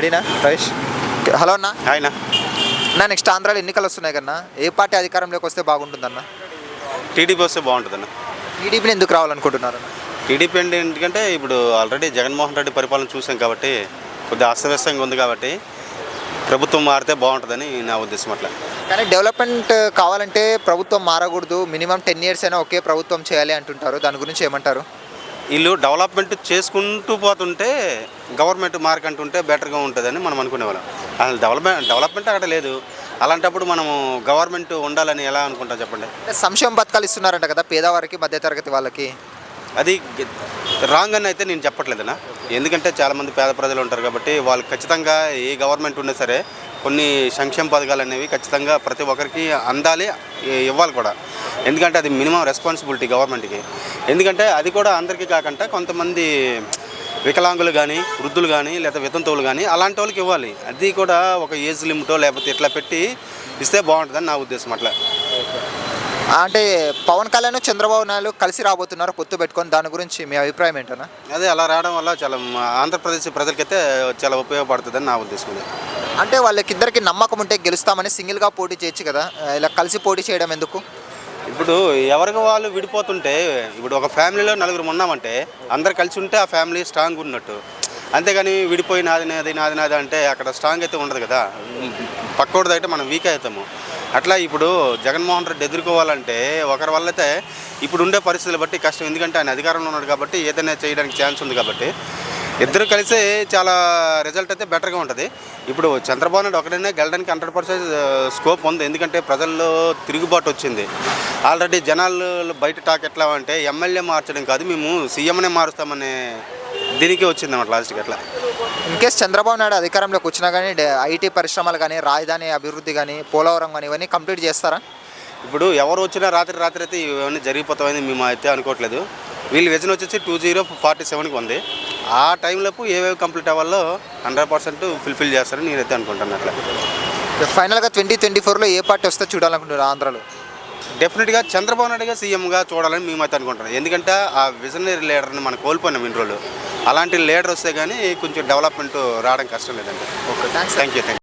రెడీనా? రమేష్? హలో అన్న. ఆయన నా నెక్స్ట్ ఆంధ్రాలో ఎన్నికలు వస్తున్నాయి కన్నా ఏ పార్టీ అధికారంలోకి వస్తే బాగుంటుందన్న? టీడీపీ వస్తే బాగుంటుందన్న. టీడీపీని ఎందుకు రావాలనుకుంటున్నారు టీడీపీ అంటే ఎందుకంటే ఇప్పుడు ఆల్రెడీ జగన్మోహన్ రెడ్డి పరిపాలన చూసాం కాబట్టి కొద్దిగా అస్తవ్యస్తంగా ఉంది కాబట్టి ప్రభుత్వం మారితే బాగుంటుందని నా ఉద్దేశం అట్లా. కానీ డెవలప్మెంట్ కావాలంటే ప్రభుత్వం మారకూడదు. మినిమం టెన్ ఇయర్స్ అయినా ఒకే ప్రభుత్వం చేయాలి అంటుంటారు. దాని గురించి ఏమంటారు? వీళ్ళు డెవలప్మెంట్ చేసుకుంటూ పోతుంటే గవర్నమెంట్ మార్క్ అంటుంటే బెటర్గా ఉంటుందని మనం అనుకునేవాళ్ళం. అసలు డెవలప్మెంట్ డెవలప్మెంట్ అక్కడ లేదు. అలాంటప్పుడు మనము గవర్నమెంట్ ఉండాలని ఎలా అనుకుంటాం చెప్పండి? సంక్షేమ పథకాలు ఇస్తున్నారంట కదా పేదవారికి మధ్యతరగతి వాళ్ళకి. అది రాంగ్ అని అయితే నేను చెప్పట్లేదన్నా. ఎందుకంటే చాలామంది పేద ప్రజలు ఉంటారు కాబట్టి వాళ్ళు ఖచ్చితంగా ఏ గవర్నమెంట్ ఉన్నా సరే కొన్ని సంక్షేమ పథకాలు అనేవి ఖచ్చితంగా ప్రతి ఒక్కరికి అందాలి ఇవ్వాలి కూడా. ఎందుకంటే అది మినిమం రెస్పాన్సిబిలిటీ గవర్నమెంట్కి. ఎందుకంటే అది కూడా అందరికీ కాకుండా కొంతమంది వికలాంగులు కానీ వృద్ధులు కానీ లేదా వితంతువులు కానీ అలాంటి వాళ్ళకి ఇవ్వాలి. అది కూడా ఒక ఏజ్ లిమిటో లేకపోతే ఇట్లా పెట్టి ఇస్తే బాగుంటుందని నా ఉద్దేశం అట్లా. అంటే పవన్ కళ్యాణ్ చంద్రబాబు నాయుడు కలిసి రాబోతున్నారు పొత్తు పెట్టుకొని దాని గురించి మీ అభిప్రాయం ఏంటన్నా? అదే అలా రావడం వల్ల చాలా ఆంధ్రప్రదేశ్ ప్రజలకైతే చాలా ఉపయోగపడుతుందని నా ఉద్దేశం అంటే వాళ్ళకిద్దరికి నమ్మకం ఉంటే గెలుస్తామని సింగిల్గా పోటీ చేయొచ్చు కదా. ఇలా కలిసి పోటీ చేయడం ఎందుకు? ఇప్పుడు ఎవరికి వాళ్ళు విడిపోతుంటే ఇప్పుడు ఒక ఫ్యామిలీలో నలుగురు ఉన్నామంటే అందరు కలిసి ఉంటే ఆ ఫ్యామిలీ స్ట్రాంగ్ ఉన్నట్టు. అంతేగాని విడిపోయి నాది నాది నాది నాది అంటే అక్కడ స్ట్రాంగ్ అయితే ఉండదు కదా. పక్కోడిది అయితే మనం వీక్ అవుతాము. అట్లా ఇప్పుడు జగన్మోహన్ రెడ్డి ఎదుర్కోవాలంటే ఒకరి వల్ల అయితే ఇప్పుడు ఉండే పరిస్థితులు బట్టి కష్టం. ఎందుకంటే ఆయన అధికారంలో ఉన్నాడు కాబట్టి ఏదైనా చేయడానికి ఛాన్స్ ఉంది కాబట్టి. ఇద్దరు కలిసి చాలా రిజల్ట్ అయితే బెటర్గా ఉంటుంది. ఇప్పుడు చంద్రబాబు నాయుడు ఒకడైనా గెలడానికి హండ్రెడ్ పర్సెంట్ స్కోప్ ఉంది. ఎందుకంటే ప్రజల్లో తిరుగుబాటు వచ్చింది. ఆల్రెడీ జనాలు బయట టాక్ ఎట్లా అంటే ఎమ్మెల్యే మార్చడం కాదు. మేము సీఎంనే మారుస్తామనే దీనికి వచ్చింది అన్నమాట లాస్ట్కి అట్లా. ఇన్ కేస్ చంద్రబాబు నాయుడు అధికారంలోకి వచ్చినా కానీ ఐటీ పరిశ్రమలు కానీ రాజధాని అభివృద్ధి కానీ పోలవరం కానీ ఇవన్నీ కంప్లీట్ చేస్తారా? ఇప్పుడు ఎవరు వచ్చినా రాత్రి రాత్రి అయితే ఇవన్నీ జరిగిపోతామని మేము అయితే అనుకోవట్లేదు. వీళ్ళు విజన్ వచ్చేసి టూ జీరో ఫార్టీ సెవెన్కి ఉంది. ఆ టైంలోపు ఏవేవి కంప్లీట్ అవ్వాలో హండ్రెడ్ పర్సెంట్ ఫుల్ఫిల్ చేస్తారని నేనైతే అనుకుంటాను అట్లా. ఫైనల్గా ట్వంటీ ట్వంటీ ఫోర్లో ఏ పార్టీ వస్తే చూడాలనుకుంటున్నారు ఆంధ్రాలో? డెఫినెట్గా చంద్రబాబు నాయుడుగా సీఎంగా చూడాలని మేమైతే అనుకుంటున్నాం. ఎందుకంటే ఆ విజనరీ లీడర్ని మనం కోల్పోయినాం ఇన్ని రోజులు. అలాంటి లీడర్ వస్తే కానీ కొంచెం డెవలప్మెంట్ రావడం కష్టం లేదండి. Okay thank you thank you